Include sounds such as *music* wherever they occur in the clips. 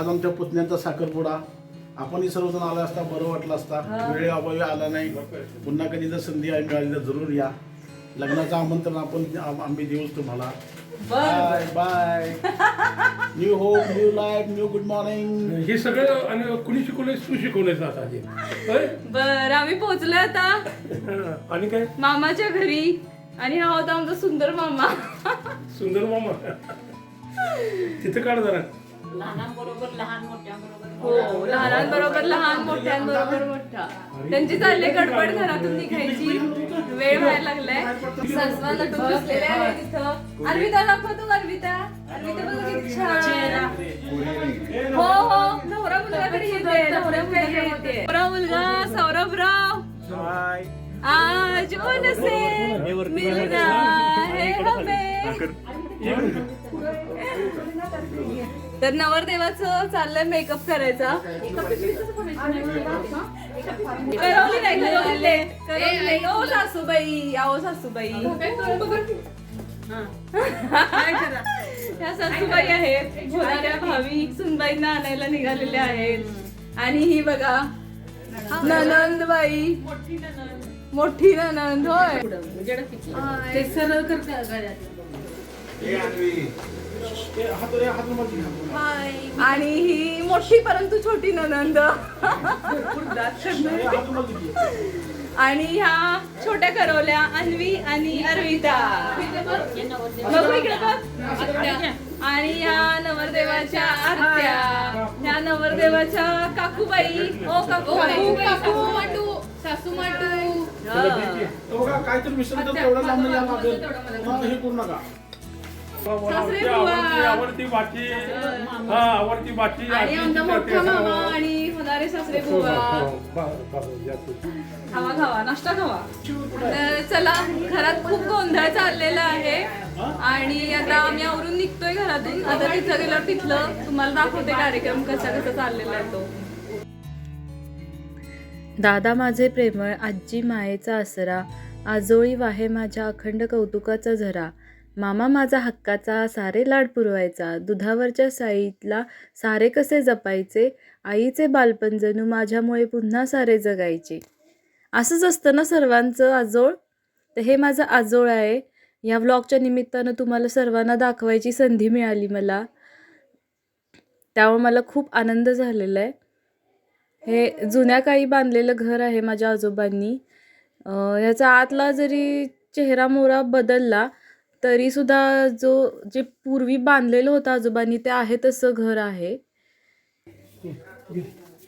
आज आमच्या पुतण्यांचा साखरपुडा. आपणही सर्वजण आला असता बरं वाटलं असता. वेळेअभावी आला नाही. पुन्हा कधी जर संधी आहे मिळाली तर जरूर या. लग्नाचं आमंत्रण आपण आम- आम्ही देऊच तुम्हाला. Bye bye new home new life new good morning हे सगळं आणि कुणी शिकवलंय तू शिकवलंयस आता हे. होय? बर आम्ही पोहोचलोय आता. हा, आणि काय? मामाच्या घरी. आणि हा होता आमचा सुंदर मामा. सुंदर मामा. तिथं काढ जरा. लहानांबरोबर लहान मोठ्यांबरोबर हो लहानांबरोबर लहान मोठ्यांबरोबर मोठा. त्यांची चालले गडबड घरातून निघायची. वेळ व्हायला लागलाय. सासवा नटून बसलेले आहे तिथं. अर्विता दाखव तू अर्विता. अर्विता बघ किती छान. हो हो. नवरा मुलगाकडे येते. नवरा मुलगाकडे येते. नवरा मुलगा सौरभराव बाय आज उनसे मिलना है हमें. तर नवरदेवाचं चाललंय मेकअप करायचा. करवली नाही करवली ओ सासूबाई. आओ सासूबाई. ह्या सासूबाई आहेत. होणाऱ्या भावी सुनबाईंना आणायला निघालेल्या आहेत. आणि ही बघा ननंदबाई मोठी ननंद होय. ते सरळ करते आणि ही मोठी परंतु छोटी ननंद? आणि ह्या छोट्या करवल्या अन्वी आणि अर्विता. बघू इकडे बघ. आणि ह्या नवरदेवाच्या आत्या. ह्या नवरदेवाच्या काकूबाई. ओ काकू काकू माटू सासू माटू. विसरलं तर तेवढं लागेल मग हे करू नका. सासरे आवडती बुवा. आवडती बाची हा आवडती बाची आणि आमचा मोठा मामा आणि होणारे सासरे बुवा. खावा खावा. नाश्ता खावा. तर चला घरात खूप गोंधळ चाललेला आहे. आणि आता आम्ही आवरून निघतोय घरातून. आता तिथं गेल्यावर तिथलं तुम्हाला दाखवते कार्यक्रम कसा कसा चाललेला आहे तो. दादा माझे प्रेमळ आजी मायेचा आसरा आजोळी वाहे माझ्या अखंड कौतुकाचा झरा. मामा माझा हक्काचा सारे लाड पुरवायचा. दुधावरच्या साईतला सारे कसे जपायचे? आईचे बालपण जणू माझ्यामुळे पुन्हा सारे जगायचे. असंच असतं ना सर्वांचं आजोळ? तर हे माझं आजोळ आहे. या व्लॉगच्या निमित्तानं तुम्हाला सर्वांना दाखवायची संधी मिळाली मला. त्यामुळे मला खूप आनंद झालेला आहे. हे जुन्या काळी बांधलेलं घर आहे माझ्या आजोबांनी. याचा ह्याचा आतला जरी चेहरा मोहरा बदलला तरीसुद्धा जो जे पूर्वी बांधलेलं होतं आजोबांनी ते आहे तसं घर आहे.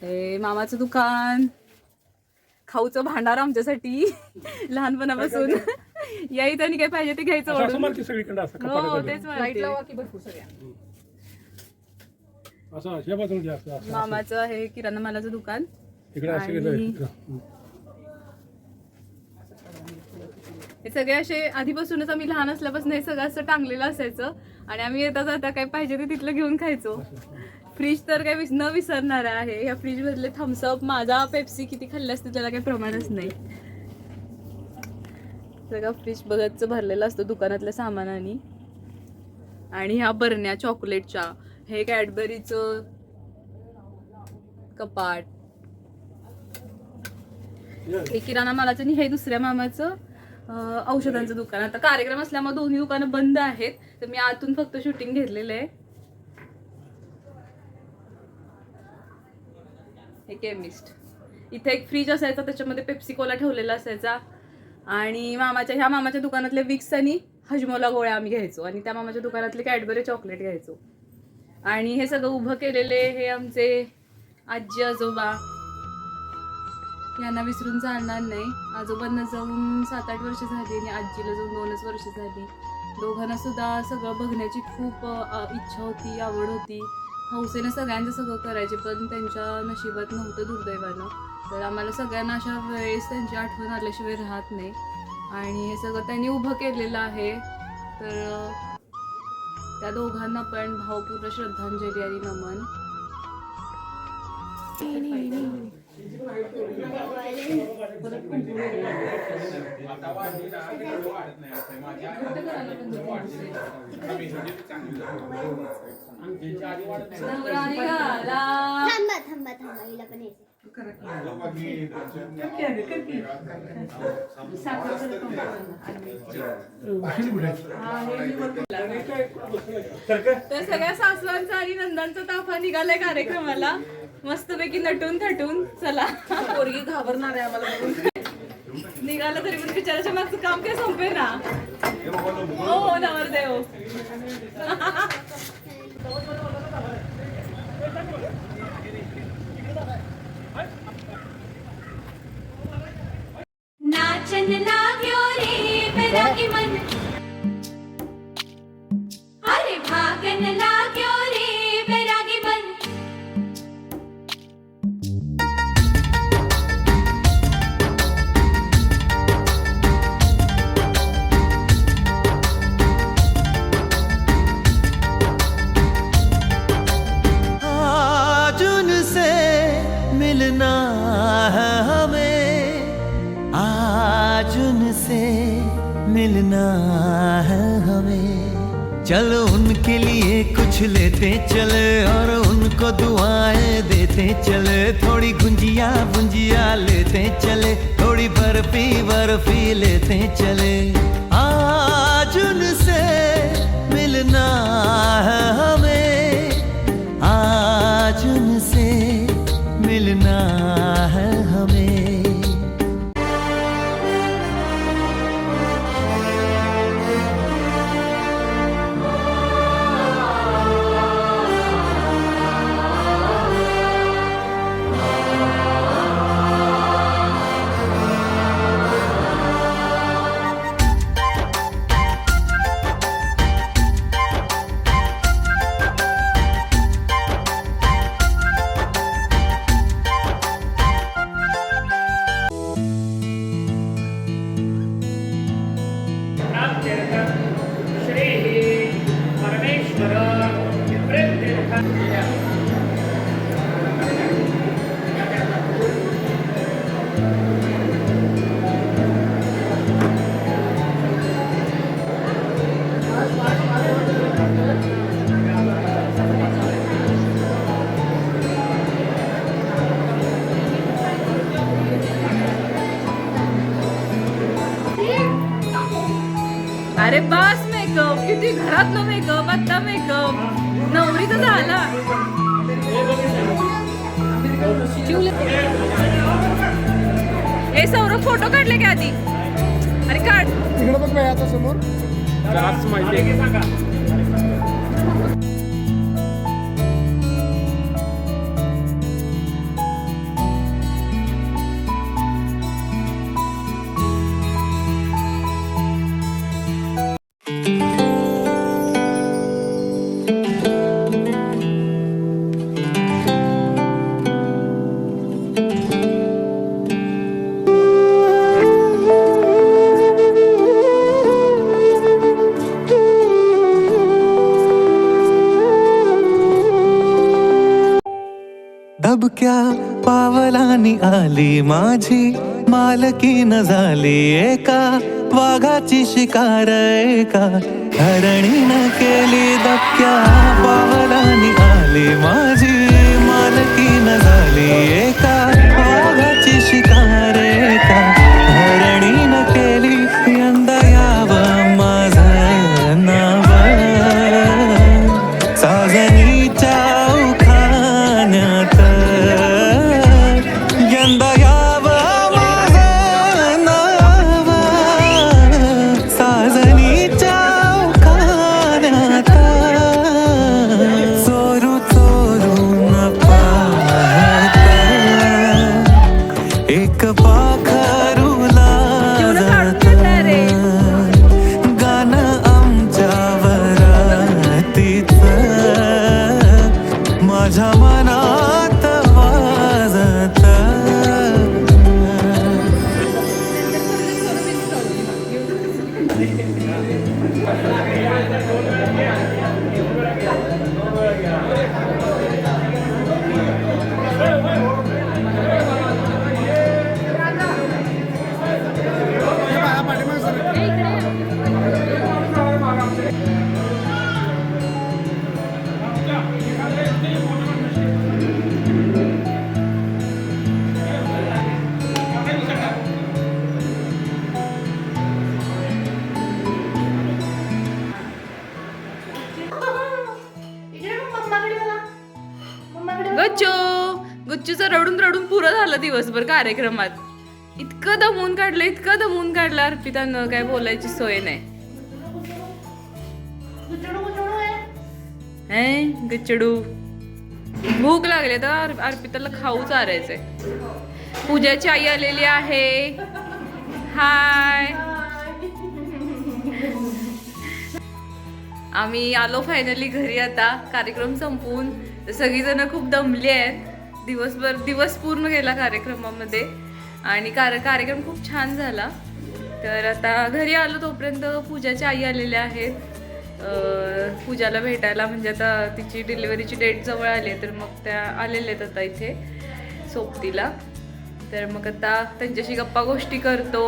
हे मामाचं दुकान. खाऊचं भांडार आमच्यासाठी. *laughs* लहानपणापासून. *laughs* या इथं काय पाहिजे ते घ्यायचं असं हो. तेच मामाचं आहे किराणा मालाचं दुकान इकडे असे आणि- गेलं इकडं. हे सगळे असे आधीपासूनच आम्ही लहान असल्यापासून हे सगळं असं टांगलेलं असायचं. आणि आम्ही येता जाता काय पाहिजे ते तिथलं घेऊन खायचो. फ्रीज तर काय विस- न विसरणार आहे. या फ्रीज मधले थम्सअप माझा पेप्सी किती खाल्ले असते त्याला काही प्रमाणच नाही. सगळा फ्रीज बघतच भरलेला असतो दुकानातल्या सामानाने. आणि ह्या बरण्या चॉकलेटच्या हे कॅडबरीचं कपाट. हे किराणा मालाचं आणि हे दुसऱ्या मामाचं. औषधांचं दुकान. आता कार्यक्रम असल्यामुळे दोन्ही दुकानं बंद आहेत. तर मी आतून फक्त शूटिंग घेतलेलं आहे. हे केमिस्ट इथे एक फ्रीज असायचा त्याच्यामध्ये पेप्सिकोला ठेवलेला असायचा. आणि मामाच्या ह्या मामाच्या दुकानातले विक्स आणि हजमोला गोळ्या आम्ही घ्यायचो. आणि त्या मामाच्या दुकानातले कॅडबरी चॉकलेट घ्यायचो. आणि हे सगळं उभं केलेले हे आमचे आजी आजोबा यांना विसरून चालणार नाही. आजोबांना जाऊन सात आठ वर्ष झाली आणि आजीला जाऊन दोनच वर्ष झाली. दोघांना सुद्धा सगळं बघण्याची खूप इच्छा होती आवड होती. हौसेनं सगळ्यांचं सगळं करायचे पण त्यांच्या नशिबात नव्हतं दुर्दैवानं. तर आम्हाला सगळ्यांना अशा वेळेस त्यांची आठवण आल्याशिवाय राहत नाही. आणि हे सगळं त्यांनी उभं केलेलं आहे. तर त्या दोघांना पण भावपूर्ण श्रद्धांजली आणि नमन. नवरा थांबा थांबा थांबा हिला पण यायचं तर सगळ्या सासवांचा आणि नंदांचा ताफा निघालाय कार्यक्रमाला. मस्तपैकी नटून थटून चला. पोरगी घाबरणार आहे आम्हाला बघून. निघाला तरी पण बिचाराच्या मागचं काम काय संपे ना? हो हो नवरदेव. नाचन लाग्यो रे मन मिलना है हमें। चलो उनके लिए कुछ लेते चले और उनको दुआएं देते चले थोड़ी गुंजिया गुंजिया लेते चले थोड़ी बर्फी बर्फी लेते चले। आ घरात न मेकअप आता मेकअप नवरीचा झाला ए सौरभ फोटो काढले का आधी? अरे काढ. दबक्या पावलानी आली माझी? मालकी न झाली एका? वाघाची शिकार एका? हरणीनं केली दबक्या पावलानी आली माझी? मालकी न झाली एका? गुच्चूचं रडून रडून पुरं झालं दिवसभर कार्यक्रमात. इतकं दमून काढलं इतकं दमून काढलं अर्पितानं काय बोलायची सोय नाही. हे गच्चडू. भूक लागली तर अर्पिताला खाऊ चारायचंय. पूजाची आई आलेली आहे. हाय. आम्ही आलो फायनली घरी आता. कार्यक्रम संपवून तर सगळीजण खूप दमली आहेत. दिवसभर दिवस पूर्ण गेला कार्यक्रमामध्ये. आणि कार कार्यक्रम खूप छान झाला. तर आता घरी आलो तोपर्यंत पूजाच्या आई आलेल्या आहेत. पूजाला भेटायला म्हणजे आता तिची डिलिव्हरीची डेट जवळ आली तर मग त्या आलेल्या आहेत आता इथे सोबतीला. तर मग आता त्यांच्याशी गप्पा गोष्टी करतो.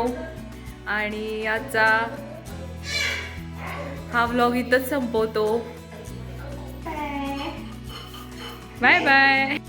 आणि आजचा हा व्लॉग इथंच संपवतो. Bye bye